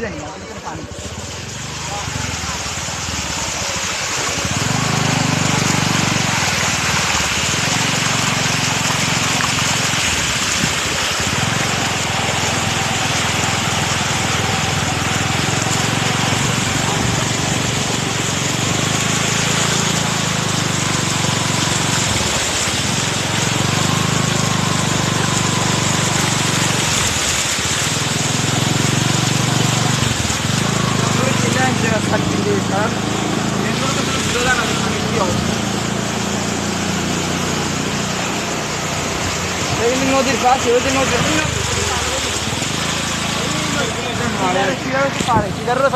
জানি আপনার কাছে পানি নদীর পাশে ওই যে নদী পারে সিগারের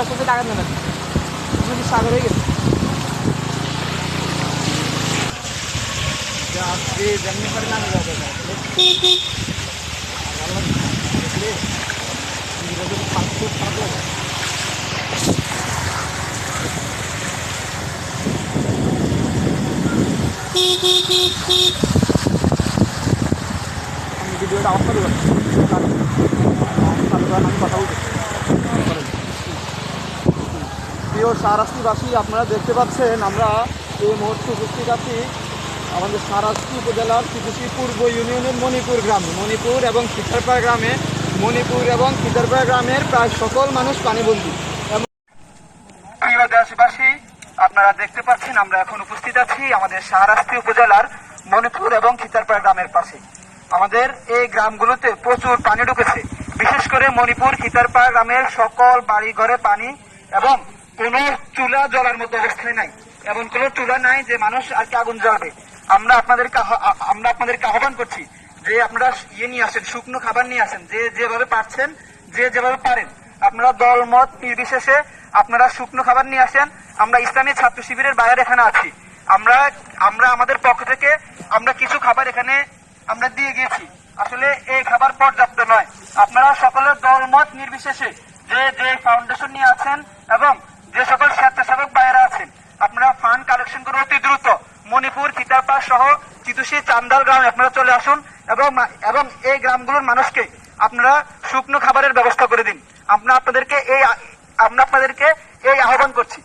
প্রিয় সারাস্তিবাসী, আপনারা দেখতে পাচ্ছেন, আমরা এই মুহূর্তে উপস্থিত আছি আমাদের সারাস্তি উপজেলার চিকিৎসী পূর্ব ইউনিয়নের মণিপুর গ্রামে। মণিপুর এবং খিচারপাড়া গ্রামে, মণিপুর এবং খিচারপাড়া গ্রামের প্রায় সকল মানুষ পানিবন্দী। এবং দেশবাসী আপনারা দেখতে পাচ্ছেন, আমরা এখন উপস্থিত আছি আমাদের শাহরাস্তি উপজেলার মণিপুর এবং খিতারপাড়া গ্রামের পাশে। আমাদের এই গ্রামগুলোতে প্রচুর পানি ঢুকেছে। বিশেষ করে মণিপুর খিতারপাড়া গ্রামের সকল বাড়ি ঘরে পানি এবং কোনো চুলা জ্বলার মতো অবস্থায় নাই। এমন কোনো চুলা নাই যে মানুষ আর কি আগুন জ্বালবে। আমরা আপনাদেরকে আমরা আপনাদেরকে আহ্বান করছি যে আপনারা ইয়ে নিয়ে আসেন, শুকনো খাবার নিয়ে আসেন, যে যেভাবে পারছেন, যে যেভাবে পারেন। আপনারা দল মত নির্বিশেষে আপনারা শুকনো খাবার নিয়ে আসেন। আমরা ইসলামী ছাত্র শিবিরের বাইরে এখানে আছি। আমরা আমরা আমাদের পক্ষ থেকে আমরা কিছু খাবার এখানে আমরা দিয়ে গিয়েছি। আসলে এই খাবার পর্যাপ্ত নয়। আপনারা সকলের দল মত নির্বিশেষে যে যে ফাউন্ডেশন নিয়ে আছেন এবং যে সকল স্বেচ্ছাসেবক বাইরে আছেন, আপনারা ফান্ড কালেকশন করে অতি দ্রুত। মণিপুর খিতারপাড় সহ চিতুশি চান্দাল গ্রামে আপনারা চলে আসুন এবং এবং এই গ্রামগুলোর মানুষকে আপনারা শুকনো খাবারের ব্যবস্থা করে দিন। আমরা আপনাদেরকে এই, আমরা আপনাদেরকে এই আহ্বান করছি।